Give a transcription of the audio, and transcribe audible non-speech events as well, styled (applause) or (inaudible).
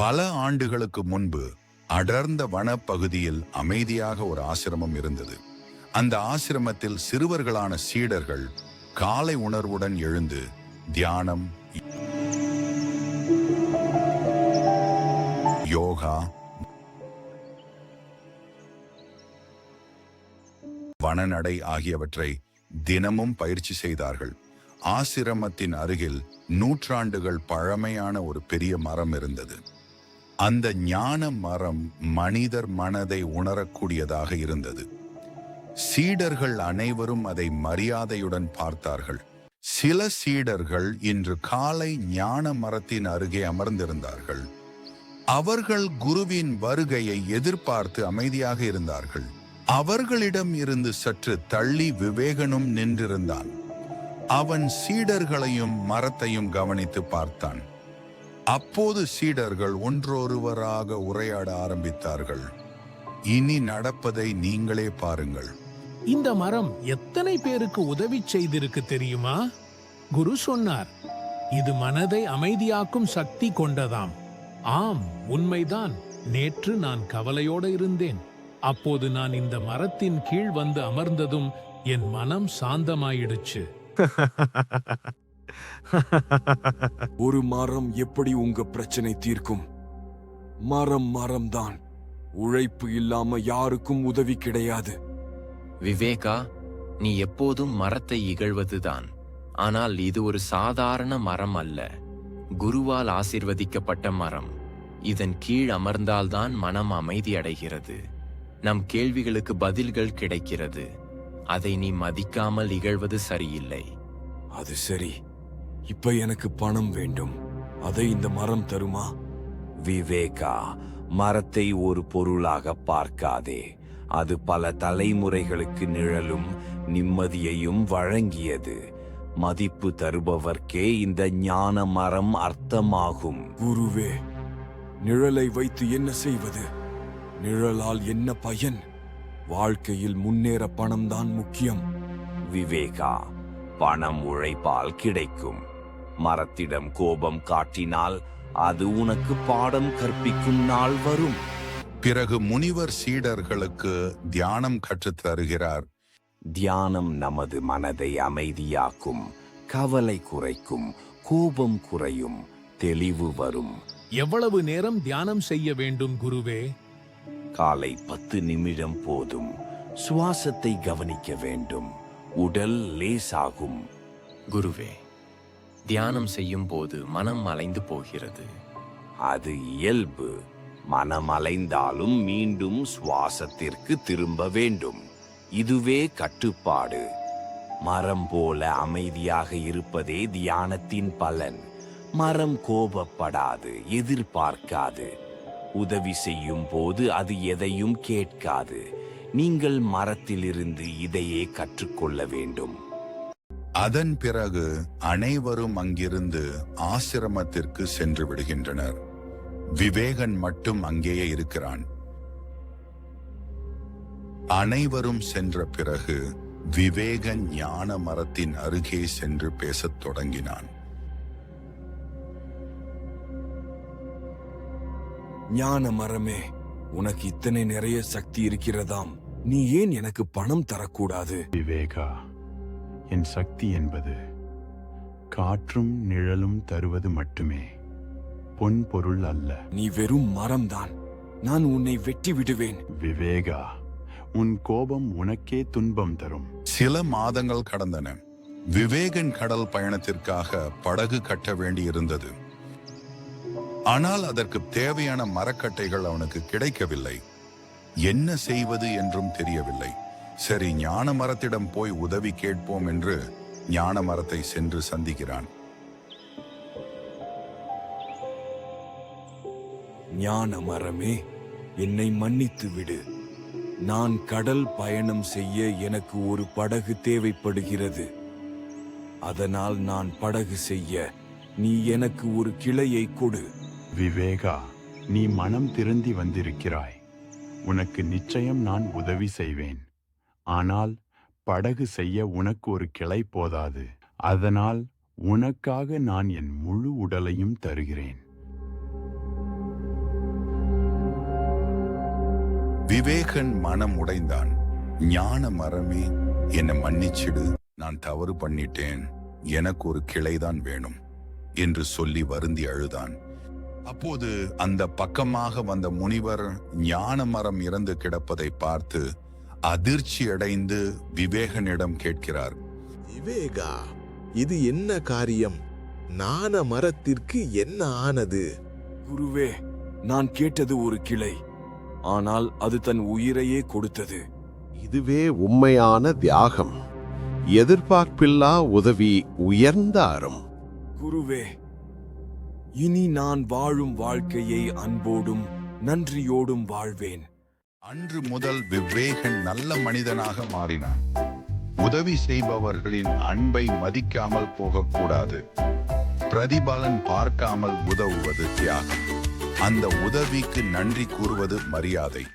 பல ஆண்டுகளுக்கு முன்பு அடர்ந்த வனப்பகுதியில் அமைதியாக ஒரு ஆசிரமம் இருந்தது. அந்த ஆசிரமத்தில் சிறுவர்களான சீடர்கள் காலை உணர்வுடன் எழுந்து தியானம் யோகா வனநடை ஆகியவற்றை தினமும் பயிற்சி செய்தார்கள். ஆசிரமத்தின் அருகில் நூற்றாண்டுகள் பழமையான ஒரு பெரிய மரம் இருந்தது. அந்த ஞான மரம் மனிதர் மனதை உணரக்கூடியதாக இருந்தது. சீடர்கள் அனைவரும் அதை மரியாதையுடன் பார்த்தார்கள். சில சீடர்கள் இன்று காலை ஞான மரத்தின் அருகே அமர்ந்திருந்தார்கள். அவர்கள் குருவின் வருகையை எதிர்பார்த்து அமைதியாக இருந்தார்கள். அவர்களிடம் இருந்து சற்று தள்ளி விவேகனும் நின்றிருந்தான். அவன் சீடர்களையும் மரத்தையும் கவனித்து பார்த்தான். அப்போது சீடர்கள் ஒன்றொருவராக உரையாட ஆரம்பித்தார்கள். இனி நடப்பதை நீங்களே பாருங்கள். இந்த மரம் எத்தனை பேருக்கு உதவி செய்திருக்கு தெரியுமா? குரு சொன்னார் இது மனதை அமைதியாக்கும் சக்தி கொண்டதாம். ஆம் உண்மைதான். நேற்று நான் கவலையோடு இருந்தேன். அப்போது நான் இந்த மரத்தின் கீழ் வந்து அமர்ந்ததும் என் மனம் சாந்தமாயிடுச்சு. (laughs) (laughs) ஒரு மரம் எப்படி உங்க பிரச்சனை தீர்க்கும்? மரம் மரம்தான். உழைப்பு இல்லாம யாருக்கும் உதவி கிடையாது. விவேகா நீ எப்போதும் மரத்தை இகழ்வதுதான். ஆனால் இது ஒரு சாதாரண மரம் அல்ல. குருவால் ஆசிர்வதிக்கப்பட்ட மரம். இதன் கீழ் அமர்ந்தால்தான் மனம் அமைதி அடைகிறது. நம் கேள்விகளுக்கு பதில்கள் கிடைக்கிறது. அதை நீ மதிக்காமல் இகழ்வது சரியில்லை. அது சரி. இப்ப எனக்கு பணம் வேண்டும். அதை இந்த மரம் தருமா? விவேகா மரத்தை ஒரு பொருளாக பார்க்காதே. அது பல தலைமுறைகளுக்கு நிழலும் நிம்மதியையும் வழங்கியது. மதிப்பு தருபவர்க்கே இந்த ஞான மரம் அர்த்தமாகும். குருவே நிழலை வைத்து என்ன செய்வது? நிழலால் என்ன பயன்? வாழ்க்கையில் முன்னேற பணம்தான் முக்கியம். விவேகா பணம் உழைப்பால் கிடைக்கும். மரத்திடம் கோபம் காட்டினால் அது உனக்கு பாடம் கற்பிக்கும் நாள் வரும். பிறகு முனிவர் சீடர்களுக்கு தியானம் கற்றுத் தருகிறார். தியானம் நமது மனதை அமைதியாக்கும் கவலை குறைக்கும் கோபம் குறையும் தெளிவு வரும். எவ்வளவு நேரம் தியானம் செய்ய வேண்டும் குருவே? காலை பத்து நிமிடம் போதும். சுவாசத்தை கவனிக்க வேண்டும். உடல் லேசாகும். குருவே தியானம் செய்யும் போது மனம் அலைந்து போகிறது. அது இயல்பு. மனம் அலைந்தாலும் மீண்டும் சுவாசத்திற்கு திரும்ப வேண்டும். இதுவே கட்டுப்பாடு. மரம் போல அமைதியாக இருப்பதே தியானத்தின் பலன். மரம் கோபப்படாது எதிர்பார்க்காது. உதவி செய்யும் போது அது எதையும் கேட்காது. நீங்கள் மரத்திலிருந்து இதையே கற்றுக்கொள்ள வேண்டும். அதன் பிறகு அனைவரும் அங்கிருந்து ஆசிரமத்திற்கு சென்று விடுகின்றனர். விவேகன் மட்டும் அங்கேயே இருக்கிறான். அனைவரும் சென்ற பிறகு விவேகன் ஞான மரத்தின் அருகே சென்று பேசத் தொடங்கினான். ஞான மரமே உனக்கு இத்தனை நிறைய சக்தி இருக்கிறதாம். நீ ஏன் எனக்கு பணம் தரக்கூடாது? விவேகா என் சக்தி என்பது காற்றும் நிழலும் தருவது மட்டுமே. பொன் பொருள் அல்ல. நீ வெறும் மரம்தான். நான் உன்னை வெட்டி விடுவேன். விவேகா உன் கோபம் உனக்கே துன்பம் தரும். சில மாதங்கள் கடந்தன. விவேகன் கடல் பயணத்திற்காக படகு கட்ட வேண்டியிருந்தது. ஆனால் அதற்கு தேவையான மரக்கட்டைகள் அவனுக்கு கிடைக்கவில்லை. என்ன செய்வது என்றும் தெரியவில்லை. சரி ஞான மரத்திடம் போய் உதவி கேட்போம் என்று ஞான மரத்தை சென்று சந்திக்கிறான். ஞான மரமே என்னை மன்னித்து விடு. நான் கடல் பயணம் செய்ய எனக்கு ஒரு படகு தேவைப்படுகிறது. அதனால் நான் படகு செய்ய நீ எனக்கு ஒரு கிளையை கொடு. விவேகா நீ மனம் திருந்தி வந்திருக்கிறாய். உனக்கு நிச்சயம் நான் உதவி செய்வேன். ஆனால் படகு செய்ய உனக்கு ஒரு கிளை போதாது. அதனால் உனக்காக நான் என் முழு உடலையும் தருகிறேன். விவேகன் மனம் உடைந்தான். ஞான மரமே என்னை மன்னிச்சிடு நான் தவறு பண்ணிட்டேன். எனக்கு ஒரு கிளைதான் வேணும் என்று சொல்லி வருந்தி அழுதான். அப்போது அந்த பக்கமாக வந்த முனிவர் ஞான மரம் இறந்து கிடப்பதை பார்த்து அதிர்ச்சி அடைந்து விவேகனிடம் கேட்கிறார். விவேகா இது என்ன காரியம்? நாண மரத்திற்கு என்ன ஆனது? குருவே நான் கேட்டது ஒரு கிளை ஆனால் அது தன் உயிரையே கொடுத்தது. இதுவே உண்மையான தியாகம். எதிர்பார்ப்பில்லா உதவி உயர்ந்த அறம். குருவே இனி நான் வாழும் வாழ்க்கையை அன்போடும் நன்றியோடும் வாழ்வேன். அன்று முதல் விவேகன் நல்ல மனிதனாக மாறினான். உதவி செய்பவர்களின் அன்பை மதிக்காமல் போகக்கூடாது. பிரதிபலன் பார்க்காமல் உதவுவது தியாகம். அந்த உதவிக்கு நன்றி கூறுவது மரியாதை.